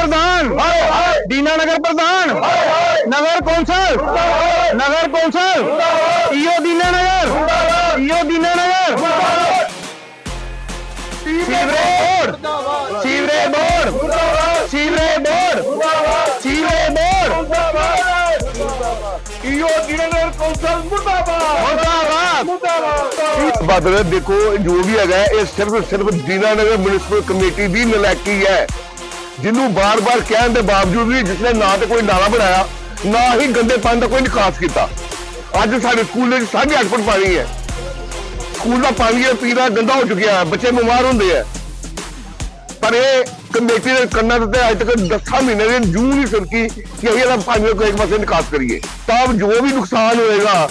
ਪ੍ਰਧਾਨ ਦੀਨਾਨਗਰ ਪ੍ਰਧਾਨ ਨਗਰ ਕੌਂਸਲ ਨਗਰ council EO Dinanagar EO Dinanagar sewerage board sewerage board sewerage board sewerage board EO Dinanagar council ਮੁਰਦਾਬਾਦ ਮੁਰਦਾਬਾਦ ਬਾਦਲ ਦੇਖੋ ਜੋ ਵੀ ਹੈਗਾ ਹੈ, ਇਹ ਸਿਰਫ ਸਿਰਫ ਦੀਨਾਨਗਰ ਮਿਊਨਿਸਪਲ ਕਮੇਟੀ ਦੀ ਨਲਾਇਕੀ ਹੈ ਜਿਹਨੂੰ ਬਾਰ-ਬਾਰ ਕਹਿਣ ਦੇ ਬਾਵਜੂਦ ਵੀ ਜਿਸਨੇ ਨਾ ਤੇ ਕੋਈ ਨਾਲਾ ਬਣਾਇਆ, ਨਾ ਹੀ ਗੰਦੇ ਪਾਣੀ ਦਾ ਕੋਈ ਨਿਕਾਸ ਕੀਤਾ। ਅੱਜ ਸਾਡੇ ਸਕੂਲ ਵਿੱਚ 8.5 ਫੁੱਟ ਪਾਣੀ ਹੈ। ਸਕੂਲ ਦਾ ਪਾਣੀ ਹੈ ਪੀਣਾ ਗੰਦਾ ਹੋ ਚੁੱਕਿਆ ਹੈ, ਬੱਚੇ ਬਿਮਾਰ ਹੁੰਦੇ ਆ ਪਰ ਇਹ ਕਮੇਟੀ ਦੇ ਕੰਨਾਂ ਦੇ ਅੱਜ ਤੱਕ 10 ਮਹੀਨੇ ਦੇ ਜੂ ਨਹੀਂ ਸਰਕੀ ਕਿ ਅਸੀਂ ਇਹਦਾ ਪਾਣੀ ਕੋਈ ਇੱਕ ਪਾਸੇ ਨਿਕਾਸ ਕਰੀਏ। ਤਾਂ ਜੋ ਵੀ ਨੁਕਸਾਨ ਹੋਏਗਾ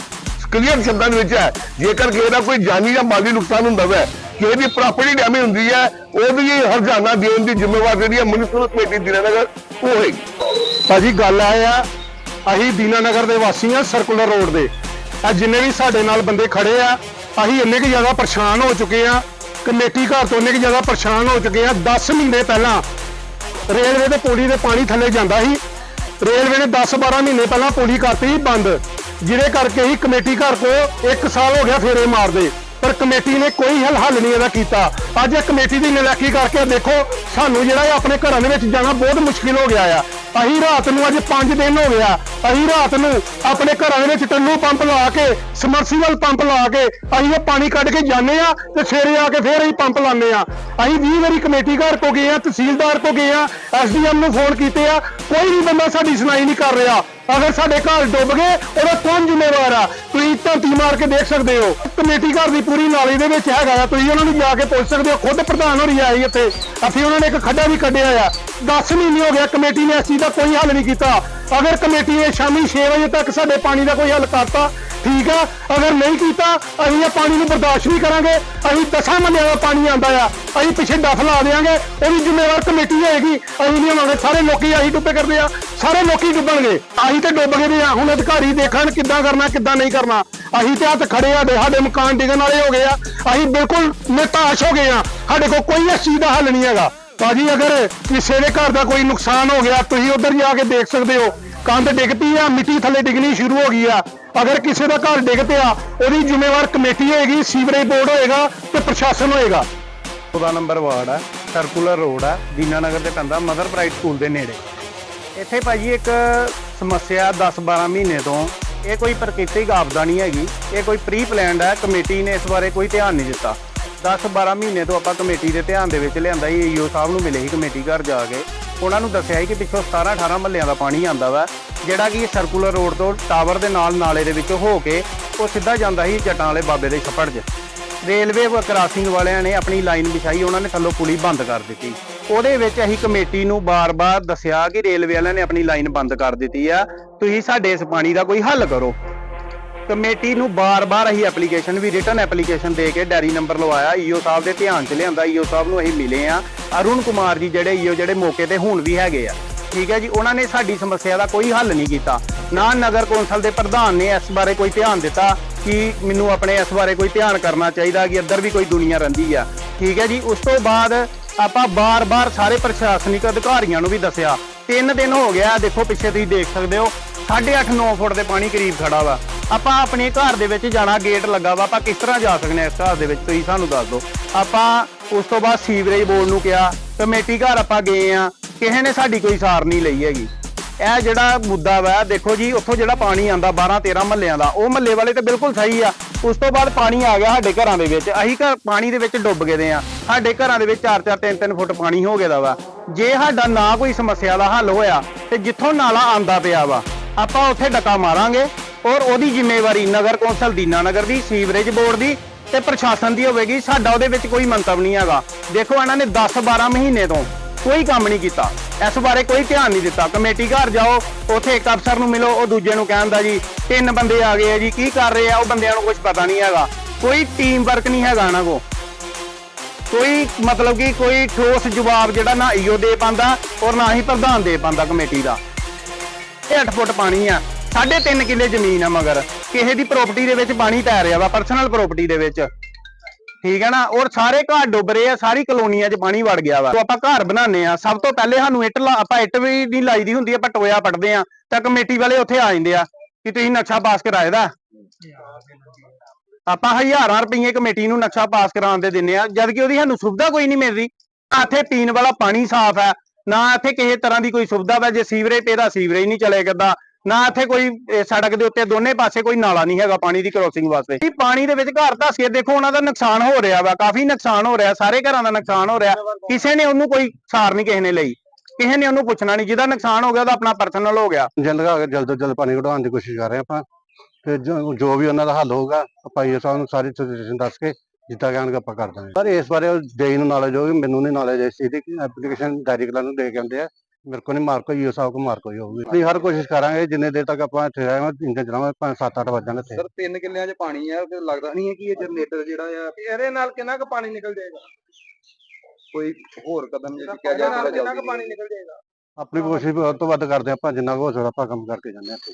ਕਲੀਅਰ ਸ਼ਬਦਾਂ ਦੇ ਵਿੱਚ ਹੈ, ਜੇਕਰ ਕਿਸੇ ਦਾ ਕੋਈ ਜਾਨੀ ਜਾਂ ਮਾਲੀ ਨੁਕਸਾਨ ਹੁੰਦਾ ਹੈ ਕਿਸੇ ਦੀ ਪ੍ਰਾਪਰਟੀ ਡੈਮੇਜ ਹੁੰਦੀ ਹੈ, ਉਹਦੀ ਹਰਜਾਨਾ ਦੇਣ ਦੀ ਜ਼ਿੰਮੇਵਾਰੀ ਜਿਹੜੀ ਹੈ ਮਿਊਨਿਸਪਲ ਕਮੇਟੀ ਦੀਨਾਨਗਰ ਉਹ ਹੋਏਗੀ। ਭਾਜੀ, ਗੱਲ ਆਏ ਆ, ਅਸੀਂ ਦੀਨਾਨਗਰ ਦੇ ਵਾਸੀ ਆ ਸਰਕੂਲਰ ਰੋਡ ਦੇ। ਆ ਜਿੰਨੇ ਵੀ ਸਾਡੇ ਨਾਲ ਬੰਦੇ ਖੜੇ ਆ, ਅਸੀਂ ਇੰਨੇ ਕੁ ਜ਼ਿਆਦਾ ਪਰੇਸ਼ਾਨ ਹੋ ਚੁੱਕੇ ਆ, ਕਮੇਟੀ ਘਰ ਤੋਂ ਇੰਨੇ ਕੁ ਜ਼ਿਆਦਾ ਪਰੇਸ਼ਾਨ ਹੋ ਚੁੱਕੇ ਆ। 10 ਮਹੀਨੇ ਪਹਿਲਾਂ ਰੇਲਵੇ ਦੇ ਪੌੜੀ ਦੇ ਪਾਣੀ ਥੱਲੇ ਜਾਂਦਾ ਸੀ। ਰੇਲਵੇ ਨੇ 10-12 ਮਹੀਨੇ ਪਹਿਲਾਂ ਪੌੜੀ ਕਰਤੀ ਬੰਦ, ਜਿਹਦੇ ਕਰਕੇ ਹੀ ਕਮੇਟੀ ਘਰ ਕੋ 1 ਸਾਲ ਹੋ ਗਿਆ ਫੇਰੇ ਮਾਰਦੇ। ਪਰ ਕਮੇਟੀ ਨੇ ਕੋਈ ਹੱਲ ਹੱਲ ਨਹੀਂ ਇਹਦਾ ਕੀਤਾ। ਅੱਜ ਇਹ ਕਮੇਟੀ ਦੀ ਨਲਾਇਕੀ ਕਰਕੇ ਦੇਖੋ, ਸਾਨੂੰ ਜਿਹੜਾ ਇਹ ਆਪਣੇ ਘਰਾਂ ਦੇ ਵਿੱਚ ਜਾਣਾ ਬਹੁਤ ਮੁਸ਼ਕਿਲ ਹੋ ਗਿਆ ਆ। ਅਸੀਂ ਰਾਤ ਨੂੰ ਅੱਜ 5 ਦਿਨ ਹੋ ਗਿਆ। ਅਸੀਂ ਰਾਤ ਨੂੰ ਆਪਣੇ ਘਰਾਂ ਦੇ ਵਿੱਚ ਟੰਨੂ ਪੰਪ ਲਾ ਕੇ, ਸਮਰਸੀਬਲ ਪੰਪ ਲਾ ਕੇ ਅਸੀਂ ਇਹ ਪਾਣੀ ਕੱਢ ਕੇ ਜਾਂਦੇ ਆ ਤੇ ਸਵੇਰੇ ਆ ਕੇ ਫੇਰ ਅਸੀਂ ਪੰਪ ਲਾਉਂਦੇ ਆ ਅਸੀਂ 20 ਵਾਰੀ ਕਮੇਟੀ ਘਰ ਕੋ ਗਏ ਆ ਤਹਿਸੀਲਦਾਰ ਕੋ ਗਏ ਆ ਐਸਡੀਐਮ ਨੂੰ ਫੋਨ ਕੀਤੇ ਆ। ਕੋਈ ਵੀ ਬੰਦਾ ਸਾਡੀ ਸੁਣਾਈ ਨਹੀਂ ਕਰ ਰਿਹਾ। ਅਗਰ ਸਾਡੇ ਘਰ ਡੁੱਬ ਗਏ, ਉਹਦਾ ਕੌਣ ਜ਼ਿੰਮੇਵਾਰ ਆ? ਤੁਸੀਂ ਧਰਤੀ ਮਾਰ ਕੇ ਦੇਖ ਸਕਦੇ ਹੋ। ਕਮੇਟੀ ਘਰ ਦੀ ਪੂਰੀ ਨਾਲੀ ਦੇ ਵਿੱਚ ਹੈਗਾ ਆ। ਤੁਸੀਂ ਉਹਨਾਂ ਨੂੰ ਜਾ ਕੇ ਪੁੱਛ ਸਕਦੇ ਹੋ। ਖੁਦ ਪ੍ਰਧਾਨ ਹੋਰੀ ਆਈ ਇੱਥੇ। ਅਸੀਂ ਉਹਨਾਂ ਨੇ ਇੱਕ ਖੱਡਾ ਵੀ ਕੱਢਿਆ ਆ। 10 ਮਹੀਨੇ ਹੋ ਗਿਆ ਕਮੇਟੀ ਨੇ ਇਸ ਚੀਜ਼ ਦਾ ਕੋਈ ਹੱਲ ਨਹੀਂ ਕੀਤਾ। ਅਗਰ ਕਮੇਟੀ ਨੇ ਸ਼ਾਮੀ 6 ਵਜੇ ਤੱਕ ਸਾਡੇ ਪਾਣੀ ਦਾ ਕੋਈ ਹੱਲ ਕਰਤਾ ਠੀਕ ਆ, ਅਗਰ ਨਹੀਂ ਕੀਤਾ, ਅਸੀਂ ਇਹ ਪਾਣੀ ਨੂੰ ਬਰਦਾਸ਼ਤ ਨਹੀਂ ਕਰਾਂਗੇ। ਅਸੀਂ ਦਸਾਂ ਮਹੀਨਿਆਂ ਦਾ ਪਾਣੀ ਆਂਦਾ ਆ। ਅਸੀਂ ਪਿੱਛੇ ਡੱਫ ਲਾ ਦੇਾਂਗੇ ਉਹਦੀ ਜ਼ਿੰਮੇਵਾਰ ਕਮੇਟੀ ਹੋਏਗੀ। ਅਸੀਂ ਨਹੀਂ ਹੋਵਾਂਗੇ। ਸਾਰੇ ਲੋਕੀ ਅਸੀਂ ਡੁੱਬੇ ਕਰਦੇ ਆ। ਸਾਰੇ ਲੋਕੀ ਡੁੱਬਣਗੇ। ਅਸੀਂ ਤੇ ਡੁੱਬ ਗਏ ਦੇ ਆ। ਹੁਣ ਅਧਿਕਾਰੀ ਦੇਖਣ ਕਿੱਦਾਂ ਕਰਨਾ, ਕਿੱਦਾਂ ਨਹੀਂ ਕਰਨਾ। ਅਸੀਂ ਤੇ ਹੱਥ ਖੜੇ ਆ। ਸਾਡੇ ਮਕਾਨ ਡਿੱਗਣ ਵਾਲੇ ਹੋ ਗਏ ਆ। ਅਸੀਂ ਬਿਲਕੁਲ ਨਿਤਾਸ਼ ਹੋ ਗਏ ਆ। ਸਾਡੇ ਕੋਲ ਕੋਈ ਇਸ ਚੀਜ਼ ਦਾ ਹੱਲ ਨਹੀਂ ਹੈਗਾ। ਭਾਜੀ, ਅਗਰ ਕਿਸੇ ਦੇ ਘਰ ਦਾ ਕੋਈ ਨੁਕਸਾਨ ਹੋ ਗਿਆ, ਤੁਸੀਂ ਉਧਰ ਜਾ ਕੇ ਦੇਖ ਸਕਦੇ ਹੋ। ਕੰਧ ਡਿੱਗ ਪਈ ਆ। ਮਿੱਟੀ ਥੱਲੇ ਡਿੱਗਣੀ ਸ਼ੁਰੂ ਹੋ ਗਈ ਆ। ਅਗਰ ਕਿਸੇ ਦਾ ਘਰ ਡਿੱਗ ਪਿਆ, ਉਹਦੀ ਜ਼ਿੰਮੇਵਾਰ ਕਮੇਟੀ ਹੋਏਗੀ, ਸੀਵਰੇਜ ਬੋਰਡ ਹੋਏਗਾ ਤੇ ਪ੍ਰਸ਼ਾਸਨ ਹੋਏਗਾ। 14 ਨੰਬਰ ਵਾਰਡ ਹੈ ਸਰਕੂਲਰ ਰੋਡ ਹੈ ਦੀਨਾਨਗਰ ਤੇ ਪੈਂਦਾ ਮਦਰ ਪ੍ਰਾਈਡ ਸਕੂਲ ਦੇ ਨੇੜੇ। ਇੱਥੇ ਭਾਜੀ ਇੱਕ ਸਮੱਸਿਆ 10-12 ਮਹੀਨੇ ਤੋਂ, ਇਹ ਕੋਈ ਪ੍ਰਕਿਰਤਿਕ ਆਪਦਾ ਨਹੀਂ ਹੈਗੀ, ਇਹ ਕੋਈ ਪ੍ਰੀ ਪਲਾਨਡ ਹੈ ਕਮੇਟੀ ਨੇ ਇਸ ਬਾਰੇ ਕੋਈ ਧਿਆਨ ਨਹੀਂ ਦਿੱਤਾ। 10-12 ਮਹੀਨੇ ਤੋਂ ਆਪਾਂ ਕਮੇਟੀ ਦੇ ਧਿਆਨ ਦੇ ਵਿੱਚ ਲਿਆਂਦਾ ਹੀ ਈਓ ਸਾਹਿਬ ਨੂੰ ਮਿਲੇ ਸੀ ਕਮੇਟੀ ਘਰ ਜਾ ਕੇ। ਉਹਨਾਂ ਨੂੰ ਦੱਸਿਆ ਸੀ ਕਿ ਪਿੱਛੋਂ 17-18 ਮਹੱਲਿਆਂ ਦਾ ਪਾਣੀ ਆਂਦਾ ਵਾ ਜਿਹੜਾ ਕਿ ਸਰਕੂਲਰ ਰੋਡ ਤੋਂ ਟਾਵਰ ਦੇ ਨਾਲ ਨਾਲੇ ਦੇ ਵਿੱਚ ਹੋ ਕੇ ਉਹ ਸਿੱਧਾ ਜਾਂਦਾ ਸੀ ਜਟਾਂ ਵਾਲੇ ਬਾਬੇ ਦੇ ਛੱਪੜ 'ਚ। ਰੇਲਵੇ ਕ੍ਰਾਸਿੰਗ ਵਾਲਿਆਂ ਨੇ ਆਪਣੀ ਲਾਈਨ ਵਿਛਾਈ, ਉਹਨਾਂ ਨੇ ਥੱਲੋਂ ਪੁਲੀ ਬੰਦ ਕਰ ਦਿੱਤੀ। ਉਹਦੇ ਵਿੱਚ ਅਸੀਂ ਕਮੇਟੀ ਨੂੰ ਬਾਰ-ਬਾਰ ਦੱਸਿਆ ਕਿ ਰੇਲਵੇ ਵਾਲਿਆਂ ਨੇ ਆਪਣੀ ਲਾਈਨ ਬੰਦ ਕਰ ਦਿੱਤੀ ਆ। ਤੁਸੀਂ ਸਾਡੇ ਇਸ ਪਾਣੀ ਦਾ ਕੋਈ ਹੱਲ ਕਰੋ। ਕਮੇਟੀ ਨੂੰ ਬਾਰ-ਬਾਰ ਅਸੀਂ ਐਪਲੀਕੇਸ਼ਨ ਵੀ ਰਿਟਰਨ ਐਪਲੀਕੇਸ਼ਨ ਦੇ ਕੇ ਡੈਰੀ ਨੰਬਰ ਲਵਾਇਆ। ਈਓ ਸਾਹਿਬ ਦੇ ਧਿਆਨ 'ਚ ਲਿਆਂਦਾ। ਈਓ ਸਾਹਿਬ ਨੂੰ ਅਸੀਂ ਮਿਲੇ ਆ। ਅਰੁਣ ਕੁਮਾਰ ਜੀ ਜਿਹੜੇ ਈਓ ਜਿਹੜੇ ਮੌਕੇ ਤੇ ਹੁਣ ਵੀ ਹੈਗੇ ਆ। ਠੀਕ ਹੈ ਜੀ, ਉਹਨਾਂ ਨੇ ਸਾਡੀ ਸਮੱਸਿਆ ਦਾ ਕੋਈ ਹੱਲ ਨਹੀਂ ਕੀਤਾ। ਨਾ ਨਗਰ ਕੌਂਸਲ ਦੇ ਪ੍ਰਧਾਨ ਨੇ ਇਸ ਬਾਰੇ ਕੋਈ ਧਿਆਨ ਦਿੱਤਾ ਕਿ ਮੈਨੂੰ ਆਪਣੇ ਇਸ ਬਾਰੇ ਕੋਈ ਧਿਆਨ ਕਰਨਾ ਚਾਹੀਦਾ ਕਿ ਇੱਧਰ ਵੀ ਕੋਈ ਦੁਨੀਆ ਰਹਿੰਦੀ ਆ। ਠੀਕ ਹੈ ਜੀ, ਉਸ ਤੋਂ ਬਾਅਦ ਆਪਾਂ ਬਾਰ-ਬਾਰ ਸਾਰੇ ਪ੍ਰਸ਼ਾਸਨਿਕ ਅਧਿਕਾਰੀਆਂ ਨੂੰ ਵੀ ਦੱਸਿਆ। ਤਿੰਨ ਦਿਨ ਹੋ ਗਿਆ, ਦੇਖੋ ਪਿੱਛੇ ਤੁਸੀਂ ਦੇਖ ਸਕਦੇ ਹੋ 8.5 9 ਫੁੱਟ ਦੇ ਪਾਣੀ ਕਰੀਬ ਖੜਾ ਵਾ। ਆਪਾਂ ਆਪਣੇ ਘਰ ਦੇ ਵਿੱਚ ਜਾਣਾ, ਗੇਟ ਲੱਗਾ ਵਾ, ਆਪਾਂ ਕਿਸ ਤਰ੍ਹਾਂ ਜਾ ਸਕਦੇ ਆ ਇਸ ਘਰ ਦੇ ਵਿੱਚ, ਤੁਸੀਂ ਸਾਨੂੰ ਦੱਸ ਦਿਓ। ਆਪਾਂ ਉਸ ਤੋਂ ਬਾਅਦ ਸੀਵਰੇਜ ਬੋਰਡ ਨੂੰ ਕਿਹਾ, ਕਮੇਟੀ ਘਰ ਆਪਾਂ ਗਏ ਆ ਕਿਸੇ ਨੇ ਸਾਡੀ ਕੋਈ ਸਾਰ ਨਹੀਂ ਲਈ ਹੈਗੀ। ਇਹ ਜਿਹੜਾ ਮੁੱਦਾ ਵਾ, ਦੇਖੋ ਜੀ, ਉੱਥੋਂ ਜਿਹੜਾ ਪਾਣੀ ਆਂਦਾ 12 13 ਮਹੱਲਿਆਂ ਦਾ, ਉਹ ਮਹੱਲੇ ਵਾਲੇ ਤੇ ਬਿਲਕੁਲ ਸਹੀ ਆ। ਉਸ ਤੋਂ ਬਾਅਦ ਪਾਣੀ ਆ ਗਿਆ ਸਾਡੇ ਘਰਾਂ ਦੇ ਵਿੱਚ। ਅਸੀਂ ਘਰ ਪਾਣੀ ਦੇ ਵਿੱਚ ਡੁੱਬ ਗਏ ਦੇ ਆ। ਸਾਡੇ ਘਰਾਂ ਦੇ ਵਿੱਚ 4 4 3 3 ਫੁੱਟ ਪਾਣੀ ਹੋ ਗਿਆ ਦਾ ਵਾ। ਜੇ ਸਾਡਾ ਨਾ ਕੋਈ ਸਮੱਸਿਆ ਦਾ ਹੱਲ ਹੋਇਆ, ਤੇ ਜਿੱਥੋਂ ਨਾਲਾ ਆਂਦਾ ਪਿਆ ਵਾ, ਆਪਾਂ ਉੱਥੇ ਡਕਾ ਮਾਰਾਂਗੇ। ਔਰ ਉਹਦੀ ਜ਼ਿੰਮੇਵਾਰੀ ਨਗਰ ਕੌਂਸਲ ਦੀਨਾਨਗਰ ਦੀ, ਸੀਵਰੇਜ ਬੋਰਡ ਦੀ ਤੇ ਪ੍ਰਸ਼ਾਸਨ ਦੀ ਹੋਵੇਗੀ। ਸਾਡਾ ਉਹਦੇ ਵਿੱਚ ਕੋਈ ਮੰਤਵ ਨਹੀਂ ਹੈਗਾ। ਦੇਖੋ, ਇਹਨਾਂ ਨੇ 10 12 ਮਹੀਨੇ ਤੋਂ ਕੋਈ ਕੰਮ ਨਹੀਂ ਕੀਤਾ। ਇਸ ਬਾਰੇ ਕੋਈ ਧਿਆਨ ਨਹੀਂ ਦਿੱਤਾ। ਕਮੇਟੀ ਘਰ ਜਾਓ, ਉੱਥੇ ਇੱਕ ਅਫਸਰ ਨੂੰ ਮਿਲੋ, ਉਹ ਦੂਜੇ ਨੂੰ ਕਹਿੰਦਾ ਜੀ, ਤਿੰਨ ਬੰਦੇ ਆ ਗਏ ਆ ਜੀ, ਕੀ ਕਰ ਰਹੇ ਆ, ਉਹ ਬੰਦਿਆਂ ਨੂੰ ਕੁਝ ਪਤਾ ਨਹੀਂ ਹੈਗਾ। ਕੋਈ ਟੀਮ ਵਰਕ ਨਹੀਂ ਹੈਗਾ ਇਹਨਾਂ ਕੋ ਕੋਈ ਮਤਲਬ ਕਿ ਕੋਈ ਠੋਸ ਜਵਾਬ ਜਿਹੜਾ ਨਾ ਈਓ ਦੇ ਪਾਂਦਾ ਔਰ ਨਾ ਹੀ ਪ੍ਰਧਾਨ ਦੇ ਪਾਂਦਾ ਕਮੇਟੀ ਦਾ। ਇਹ 8 ਫੁੱਟ ਪਾਣੀ ਆ। ਸਾਢੇ ਤਿੰਨ ਕਿੱਲੇ ਜ਼ਮੀਨ ਆ ਮਗਰ। ਕਿਸੇ ਦੀ ਪ੍ਰਾਪਰਟੀ ਦੇ ਵਿੱਚ ਪਾਣੀ ਤੈਰ ਰਿਹਾ ਵਾ ਪਰਸਨਲ ਪ੍ਰਾਪਰਟੀ ਦੇ ਵਿੱਚ। ਠੀਕ ਹੈ ਨਾ? ਔਰ ਸਾਰੇ ਘਰ ਡੁੱਬ ਰਹੇ ਆ, ਸਾਰੀ ਕਲੋਨੀਆਂ 'ਚ ਪਾਣੀ ਵੜ ਗਿਆ ਵਾ। ਤੋਂ ਆਪਾਂ ਘਰ ਬਣਾਉਂਦੇ ਆ ਸਭ ਤੋਂ ਪਹਿਲੇ ਸਾਨੂੰ ਇੱਟ ਲਾ, ਆਪਾਂ ਇੱਟ ਵੀ ਨਹੀਂ ਲਾਈ ਦੀ ਹੁੰਦੀ, ਆਪਾਂ ਟੋਇਆ ਪੱਟਦੇ ਆ ਤਾਂ ਕਮੇਟੀ ਵਾਲੇ ਉੱਥੇ ਆ ਜਾਂਦੇ ਆ ਕਿ ਤੁਸੀਂ ਨਕਸ਼ਾ ਪਾਸ ਕਰਾਏ ਦਾ। ਆਪਾਂ ਹਜ਼ਾਰਾਂ ਰੁਪਏ ਕਮੇਟੀ ਨੂੰ ਨਕਸ਼ਾ ਪਾਸ ਕਰਾਉਣ ਦੇ ਦਿੰਨੇ ਆ ਜਦ ਕਿ ਉਹਦੀ ਸਾਨੂੰ ਸੁਵਿਧਾ ਕੋਈ ਨਹੀਂ ਮਿਲਦੀ। ਨਾ ਇੱਥੇ ਪੀਣ ਵਾਲਾ ਪਾਣੀ ਸਾਫ਼ ਹੈ, ਨਾ ਇੱਥੇ ਕਿਸੇ ਤਰ੍ਹਾਂ ਦੀ ਕੋਈ ਸੁਵਿਧਾ ਵਾ। ਜੇ ਸੀਵਰੇਜ ਤੇ ਇਹਦਾ ਸੀਵਰੇਜ ਨਹੀਂ ਚਲੇ ਕਰਦਾ। ਨਾ ਇੱਥੇ ਕੋਈ ਸੜਕ ਦੇ ਉੱਤੇ ਦੋਨੇ ਪਾਸੇ ਕੋਈ ਨਾਲਾ ਨਹੀਂ ਹੈਗਾ ਪਾਣੀ ਦੀ ਕ੍ਰੋਸਿੰਗ ਵਾਸਤੇ। ਇਹ ਪਾਣੀ ਦੇ ਵਿੱਚ ਘਰ ਧੱਸ ਕੇ ਦੇਖੋ, ਉਹਨਾਂ ਦਾ ਨੁਕਸਾਨ ਹੋ ਰਿਹਾ ਵਾ, ਕਾਫੀ ਨੁਕਸਾਨ ਹੋ ਰਿਹਾ, ਸਾਰੇ ਘਰਾਂ ਦਾ ਨੁਕਸਾਨ ਹੋ ਰਿਹਾ। ਕਿਸੇ ਨੇ ਉਹਨੂੰ ਕੋਈ ਸਾਰ ਨਹੀਂ ਕਿਸੇ ਨੇ ਲਈ। ਕਿਸੇ ਨੇ ਉਹਨੂੰ ਪੁੱਛਣਾ ਨਹੀਂ, ਜਿਹਦਾ ਨੁਕਸਾਨ ਹੋ ਗਿਆ, ਉਹਦਾ ਆਪਣਾ ਪਰਸਨਲ ਹੋ ਗਿਆ। ਜਲਦ ਜਲਦ ਤੋਂ ਜਲਦ ਪਾਣੀ ਕਢਾਉਣ ਦੀ ਕੋਸ਼ਿਸ਼ ਕਰ ਰਹੇ ਆਪਾਂ। ਤੇ ਜੋ ਵੀ ਉਹਨਾਂ ਦਾ ਹੱਲ ਹੋਊਗਾ, ਆਪਾਂ ਇਹ ਸਾਹਿਬ ਸਾਰੀ ਸਿਚੁਏਸ਼ਨ ਦੱਸ ਕੇ, ਜਿੱਦਾਂ ਕਹਿਣਗੇ ਆਪਾਂ ਕਰ ਦਾਂਗੇ। ਪਰ ਇਸ ਬਾਰੇ ਦੇਈ ਨੂੰ ਨੌਲੇਜ ਹੋਊਗੀ ਮੈਨੂੰ ਨਹੀਂ ਨੌਲੇਜ ਇਸ ਚੀਜ਼ ਦੀ ਐਪਲੀਕੇਸ਼ਨ ਡਾਇਰੈਕਟਰ ਨੂੰ ਦੇ ਕੇ ਆਉਂਦੇ ਆ। ਮੇਰੇ ਕੋਲ ਨਹੀਂ ਮਾਰ ਕੋਈ ਇਹ ਸਾਹਿਬ ਕੋ ਮਾਰ ਕੋਈ ਹੋਊਗੀ। ਅਸੀਂ ਹਰ ਕੋਸ਼ਿਸ਼ ਕਰਾਂਗੇ ਜਿੰਨੇ ਦੇਰ ਤੱਕ ਆਪਾਂ ਇੱਥੇ ਰਹਾਂਗੇ ਇੰਨੇ ਚਲਾਵਾਂਗੇ ਪੰਜ ਸੱਤ ਅੱਠ ਵਜੇ ਇੱਥੇ। ਸਰ ਤਿੰਨ ਕਿੱਲਿਆਂ 'ਚ ਪਾਣੀ ਆ ਤੇ ਲੱਗਦਾ ਨਹੀਂ ਹੈ ਕਿ ਇਹ ਜਨਰੇਟਰ ਜਿਹੜਾ ਆ ਇਹਦੇ ਨਾਲ ਕਿੰਨਾ ਕੁ ਪਾਣੀ ਨਿਕਲ ਜਾਏਗਾ? ਕੋਈ ਹੋਰ ਕਦਮ ਜੇ ਚੁੱਕਿਆ ਜਾਏ ਤਾਂ ਜਲਦੀ ਪਾਣੀ ਨਿਕਲ ਜਾਏਗਾ? ਆਪਣੀ ਕੋਸ਼ਿਸ਼ ਵੱਧ ਤੋਂ ਵੱਧ ਕਰਦੇ ਹਾਂ ਆਪਾਂ ਜਿੰਨਾ ਕੁ ਹੋ ਸਕਦਾ ਆਪਾਂ ਕੰਮ ਕਰਕੇ ਜਾਂਦੇ ਹਾਂ ਇੱਥੇ।